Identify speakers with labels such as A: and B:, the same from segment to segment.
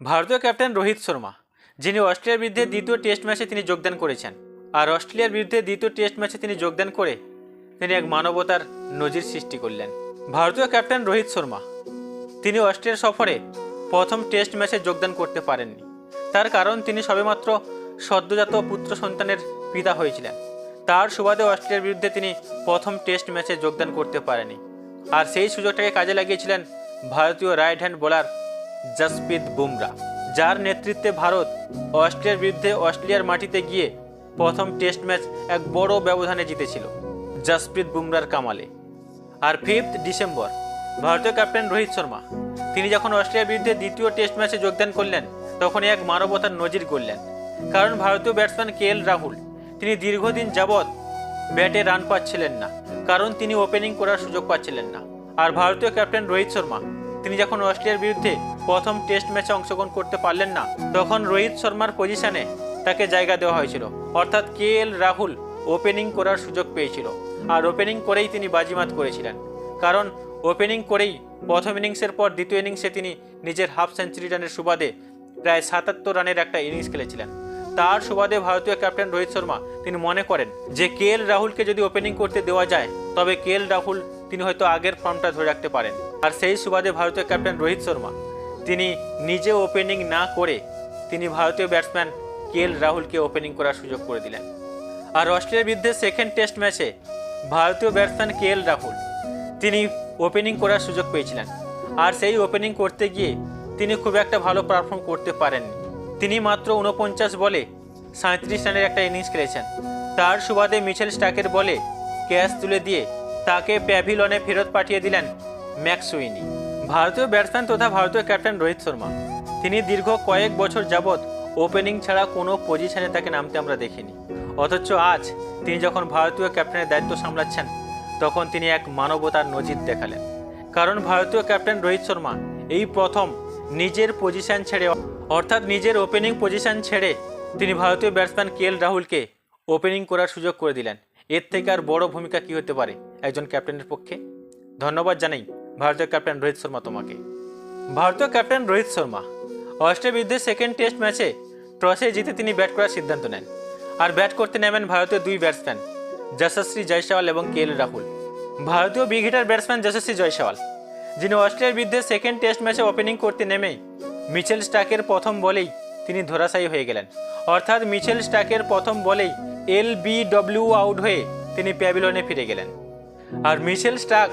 A: ভারতীয় ক্যাপ্টেন রোহিত শর্মা, যিনি অস্ট্রেলিয়ার বিরুদ্ধে দ্বিতীয় টেস্ট ম্যাচে তিনি যোগদান করেছেন। আর অস্ট্রেলিয়ার বিরুদ্ধে দ্বিতীয় টেস্ট ম্যাচে তিনি যোগদান করে তিনি এক মানবতার নজির সৃষ্টি করলেন। ভারতীয় ক্যাপ্টেন রোহিত শর্মা, তিনি অস্ট্রেলিয়া সফরে প্রথম টেস্ট ম্যাচে যোগদান করতে পারেননি। তার কারণ তিনি সবেমাত্র সদ্যজাত পুত্র সন্তানের পিতা হয়েছিলেন। তার সুবাদে অস্ট্রেলিয়ার বিরুদ্ধে তিনি প্রথম টেস্ট ম্যাচে যোগদান করতে পারেনি আর সেই সুযোগটাকে কাজে লাগিয়েছিলেন ভারতীয় right hand bowler Jasprit Bumrah, যার নেতৃত্বে ভারত অস্ট্রেলিয়ার বিরুদ্ধে অস্ট্রেলিয়ার মাটিতে গিয়ে প্রথম টেস্ট ম্যাচ এক বড় ব্যবধানে জিতেছিল জসপ্রীত বুমরার কামালে। আর ফিফথ ডিসেম্বর, ভারতীয় ক্যাপ্টেন রোহিত শর্মা, তিনি যখন অস্ট্রেলিয়ার বিরুদ্ধে দ্বিতীয় টেস্ট ম্যাচে যোগদান করলেন, তখন এক মানবতার নজির করলেন কারণ ভারতীয় ব্যাটসম্যান কে এল রাহুল, তিনি দীর্ঘদিন যাবৎ ব্যাটে রান পাচ্ছিলেন না, কারণ তিনি ওপেনিং করার সুযোগ পাচ্ছিলেন না। আর ভারতীয় ক্যাপ্টেন রোহিত শর্মা তিনি যখন অস্ট্রেলিয়ার বিরুদ্ধে প্রথম টেস্ট ম্যাচে অংশগ্রহণ করতে পারলেন না, তখন রোহিত শর্মার পজিশনে তাকে জায়গা দেওয়া হয়েছিল। অর্থাৎ কে এল রাহুল ওপেনিং করার সুযোগ পেয়েছিল। আর ওপেনিং করেই তিনি বাজিমাত করেছিলেন। কারণ ওপেনিং করেই প্রথম ইনিংসের পর দ্বিতীয় ইনিংসে তিনি নিজের হাফ সেঞ্চুরি রানের সুবাদে প্রায় সাতাত্তর রানের একটা ইনিংস খেলেছিলেন। তার সুবাদে ভারতীয় ক্যাপ্টেন রোহিত শর্মা তিনি মনে করেন যে কে এল রাহুলকে যদি ওপেনিং করতে দেওয়া যায়, তবে কে এল রাহুল তিনি হয়তো আগের ফর্মটা ধরে রাখতে পারেন। আর সেই সুবাদে ভারতীয় ক্যাপ্টেন রোহিত শর্মা, তিনি নিজে ওপেনিং না করে তিনি ভারতীয় ব্যাটসম্যান কে এল রাহুলকে ওপেনিং করার সুযোগ করে দিলেন। আর অস্ট্রেলিয়ার বিরুদ্ধে সেকেন্ড টেস্ট ম্যাচে ভারতীয় ব্যাটসম্যান কে এল রাহুল, তিনি ওপেনিং করার সুযোগ পেয়েছিলেন। আর সেই ওপেনিং করতে গিয়ে তিনি খুব একটা ভালো পারফর্ম করতে পারেননি। তিনি মাত্র উনপঞ্চাশ বলে সাঁত্রিশ রানের একটা ইনিংস খেলেছেন। তার সুবাদে মিচেল স্টাকের বলে ক্যাচ তুলে দিয়ে তাকে প্যাভিলনে ফেরত পাঠিয়ে দিলেন ম্যাক্সুইনি। ভারতীয় ব্যাটসম্যান তথা ভারতীয় ক্যাপ্টেন রোহিত শর্মা। তিনি দীর্ঘ কয়েক বছর যাবৎ ওপেনিং ছাড়া কোনো পজিশনে তাকে নামতে আমরা দেখিনি। অথচ আজ তিনি যখন ভারতীয় ক্যাপ্টেনের দায়িত্ব সামলাচ্ছেন, তখন তিনি এক মানবতার নজির দেখালেন। কারণ ভারতীয় ক্যাপ্টেন রোহিত শর্মা এই প্রথম নিজের পজিশন ছেড়ে, অর্থাৎ নিজের ওপেনিং পজিশন ছেড়ে তিনি ভারতীয় ব্যাটসম্যান কে এল রাহুলকে ওপেনিং করার সুযোগ করে দিলেন। এর থেকে আর বড় ভূমিকা কী হতে পারে? একজন ক্যাপ্টেনের পক্ষে। ধন্যবাদ জানাই, ভারতীয় ক্যাপ্টেন রোহিত শর্মা তোমাকে। ভারতীয় ক্যাপ্টেন রোহিত শর্মা অস্ট্রেলিয়ার বিরুদ্ধে সেকেন্ড টেস্ট ম্যাচে টসে জিতে তিনি ব্যাট করার সিদ্ধান্ত নেন। আর ব্যাট করতে নামেন ভারতীয় দুই ব্যাটসম্যান যশস্বী জয়সওয়াল এবং কে এল রাহুল। ভারতীয় big hitter batsman Yashasvi Jaiswal, যিনি অস্ট্রেলিয়ার বিরুদ্ধে সেকেন্ড টেস্ট ম্যাচে ওপেনিং করতে নেমে মিচেল স্টাকের প্রথম বলেই তিনি ধরাশায়ী হয়ে গেলেন। অর্থাৎ মিচেল স্টাকের প্রথম বলেই এল বি ডব্লিউ আউট হয়ে তিনি প্যাভিলনে ফিরে গেলেন। আর মিচেল স্টাক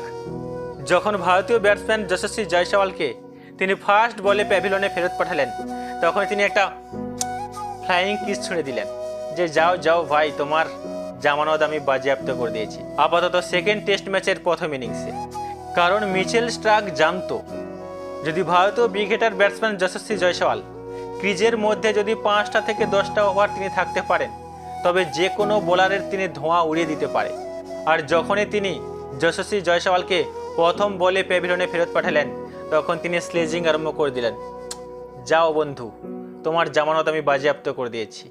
A: যখন ভারতীয় ব্যাটসম্যান যশস্বী জয়সওয়ালকে তিনি ফার্স্ট বলে প্যাভিলনে ফেরত পাঠালেন, তখন তিনি একটা ফ্লাইং কিস ছুঁড়ে দিলেন যে, যাও যাও ভাই, তোমার জামানত আমি বাজেয়াপ্ত করে দিয়েছি। আপাতত সেকেন্ড টেস্ট ম্যাচের প্রথম ইনিংসে কারণ মিচেল স্ট্রাক জানতো, যদি ভারতীয় উইকেটার ব্যাটসম্যান যশস্বী জয়সওয়াল ক্রিজের মধ্যে যদি পাঁচটা থেকে দশটা ওভার তিনি থাকতে পারেন, তবে যে কোনো বোলারের তিনি ধোঁয়া উড়িয়ে দিতে পারে। আর যখনই তিনি যশস্বী জয়সওয়ালকে প্রথম বলে প্যাভিলনে ফেরত পাঠালেন, তখন তিনি স্লেজিং আরম্ভ করে দিলেন, যাও বন্ধু, তোমার জামানত আমি বাজেয়াপ্ত করে দিয়েছি।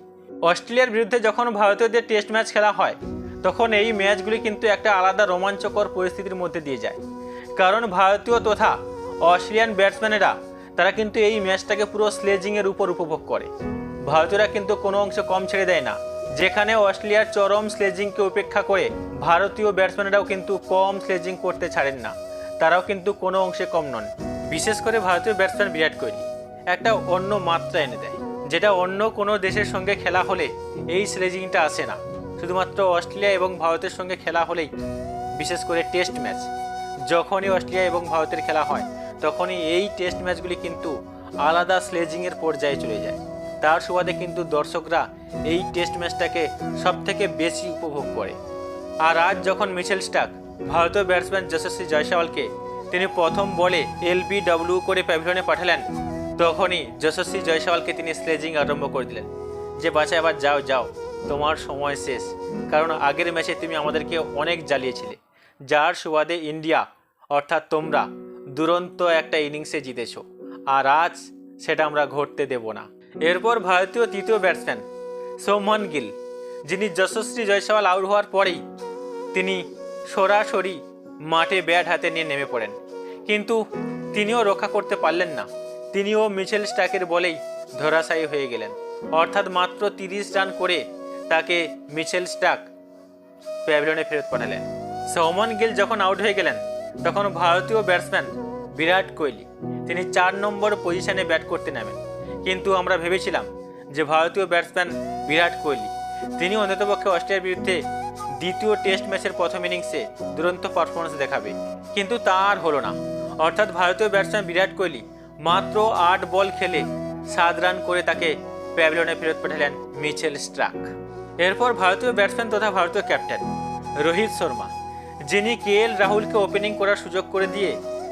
A: অস্ট্রেলিয়ার বিরুদ্ধে যখন ভারতীয়দের টেস্ট ম্যাচ খেলা হয়, তখন এই ম্যাচগুলি কিন্তু একটা আলাদা রোমাঞ্চকর পরিস্থিতির মধ্যে দিয়ে যায়। কারণ ভারতীয় তথা অস্ট্রেলিয়ান ব্যাটসম্যানেরা, তারা কিন্তু এই ম্যাচটাকে পুরো স্লেজিংয়ের উপর উপভোগ করে। ভারতীয়রা কিন্তু কোনো অংশ কম ছেড়ে দেয় না। যেখানে অস্ট্রেলিয়ার চরম স্লেজিংকে উপেক্ষা করে ভারতীয় ব্যাটসম্যানেরাও কিন্তু কম স্লেজিং করতে ছাড়েন না। তারাও কিন্তু কোনো অংশে কম নন। বিশেষ করে ভারতীয় ব্যাটসম্যান বিরাট কোহলি। একটা অন্য মাত্রা এনে দেয়, যেটা অন্য কোনো দেশের সঙ্গে খেলা হলে এই স্লেজিংটা আসে না। শুধুমাত্র অস্ট্রেলিয়া এবং ভারতের সঙ্গে খেলা হলেই, বিশেষ করে টেস্ট ম্যাচ যখনই অস্ট্রেলিয়া এবং ভারতের খেলা হয়, তখনই এই টেস্ট ম্যাচগুলি কিন্তু আলাদা স্লেজিংয়ের পর্যায়ে চলে যায়। তার সুবাদে কিন্তু দর্শকরা এই টেস্ট ম্যাচটাকে সব থেকে বেশি উপভোগ করে। আর আজ যখন মিচেল স্টাক ভারতীয় ব্যাটসম্যান যশস্বী জয়সওয়ালকে তিনি প্রথম বলে এলবিডব্লিউ করে প্যাভিলনে পাঠালেন, তখনই যশস্বী জয়সওয়ালকে তিনি স্লেজিং আরম্ভ করে দিলেন যে বাচ্চা এবার যাও যাও, তোমার সময় শেষ। কারণ আগের ম্যাচে তুমি আমাদেরকে অনেক জ্বালিয়েছিলে। যার সুবাদে ইন্ডিয়া, অর্থাৎ তোমরা, দুরন্ত একটা ইনিংসে জিতেছ। আর আজ সেটা আমরা ঘটতে দেব না। এরপর ভারতীয় তৃতীয় ব্যাটসম্যান সৌমন গিল, যিনি যশস্বী জয়সওয়াল আউট হওয়ার পরেই তিনি সরাসরি মাঠে ব্যাট হাতে নিয়ে নেমে পড়েন। কিন্তু তিনিও রক্ষা করতে পারলেন না। তিনিও মিচেল স্টাকের বলেই ধরাশায়ী হয়ে গেলেন। অর্থাৎ মাত্র তিরিশ রান করে তাকে মিচেল স্টাক প্যাভিলিয়নে ফেরত পাঠালেন। সৌমন গিল যখন আউট হয়ে গেলেন, তখন ভারতীয় ব্যাটসম্যান বিরাট কোহলি, তিনি চার নম্বর পজিশনে ব্যাট করতে নামেন। কিন্তু আমরা ভেবেছিলাম যে ভারতীয় ব্যাটসম্যান বিরাট কোহলি তিনি অন্ততপক্ষে অস্ট্রেলিয়ার বিরুদ্ধে দ্বিতীয় টেস্ট ম্যাচের প্রথম ইনিংসে দুরন্ত পারফরমেন্স দেখাবে। কিন্তু তা আর হলো না। অর্থাৎ ভারতীয় ব্যাটসম্যান বিরাট কোহলি মাত্র আট বল খেলে সাত রান করে তাকে প্যাভিলিয়নে ফেরত পাঠালেন মিচেল স্ট্রাক। এরপর ভারতীয় ব্যাটসম্যান তথা ভারতীয় ক্যাপ্টেন রোহিত শর্মা, যিনি কে এল রাহুলকে ওপেনিং করার সুযোগ করে দিয়ে,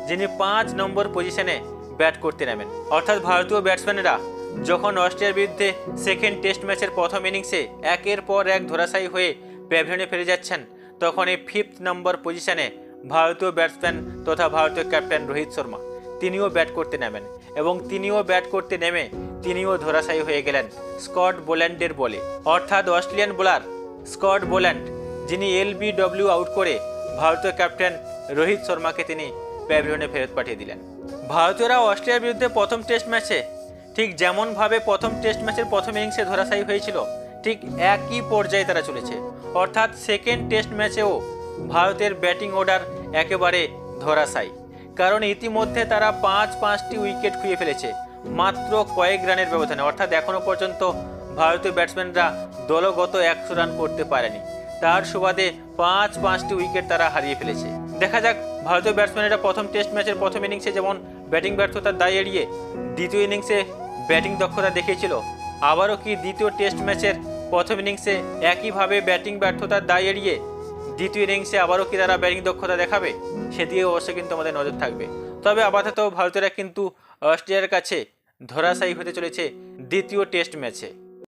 A: যিনি পাঁচ নম্বর পজিশনে ব্যাট করতে নামেন। অর্থাৎ ভারতীয় ব্যাটসম্যানেরা যখন অস্ট্রেলিয়ার বিরুদ্ধে সেকেন্ড টেস্ট ম্যাচের প্রথম ইনিংসে একের পর এক ধরাশায়ী হয়ে প্যাভিলিয়নে ফিরে যাচ্ছেন, তখন এই ফিফথ নম্বর পজিশনে ভারতীয় ব্যাটসম্যান তথা ভারতীয় ক্যাপ্টেন রোহিত শর্মা। তিনিও ব্যাট করতে নামেন এবং তিনিও ব্যাট করতে নেমে তিনিও ধরাশায়ী হয়ে গেলেন স্কট বোল্যান্ডের বলে। অর্থাৎ অস্ট্রেলিয়ান বোলার স্কট বোল্যান্ড, যিনি এলবিডব্লিউ আউট করে ভারতীয় ক্যাপ্টেন রোহিত শর্মাকে তিনি প্যাভিলিয়নে ফেরত পাঠিয়ে দিলেন। ভারতীয়রা অস্ট্রেলিয়ার বিরুদ্ধে প্রথম টেস্ট ম্যাচে ঠিক যেমনভাবে প্রথম টেস্ট ম্যাচের প্রথম ইনিংসে ধরাশায়ী হয়েছিল, ঠিক একই পর্যায়ে তারা চলেছে। অর্থাৎ সেকেন্ড টেস্ট ম্যাচেও ভারতের ব্যাটিং অর্ডার একেবারে ধরাশায়ী। কারণ ইতিমধ্যে তারা পাঁচ পাঁচটি উইকেট খুঁয়ে ফেলেছে, মাত্র কয়েক রানের ব্যবধানে। অর্থাৎ এখনও পর্যন্ত ভারতীয় ব্যাটসম্যানরা দলগত একশো রান করতে পারেনি। তার সুবাদে পাঁচ পাঁচটি উইকেট তারা হারিয়ে ফেলেছে। দেখা যাক, ভারতীয় ব্যাটসম্যানেরা প্রথম টেস্ট ম্যাচের প্রথম ইনিংসে যেমন ব্যাটিং ব্যর্থতার দায় এড়িয়ে দ্বিতীয় ইনিংসে ব্যাটিং দক্ষতা দেখিয়েছিল, আবারও কি দ্বিতীয় টেস্ট ম্যাচের প্রথম ইনিংসে একইভাবে ব্যাটিং ব্যর্থতার দায় এড়িয়ে দ্বিতীয় ইনিংসে আবারও কি তারা ব্যাটিং দক্ষতা দেখাবে সেদিকে অবশ্যই কিন্তু আমাদের নজর থাকবে। তবে আপাতত ভারতীয়রা কিন্তু অস্ট্রেলিয়ার কাছে ধরাশায়ী হতে চলেছে দ্বিতীয় টেস্ট ম্যাচে।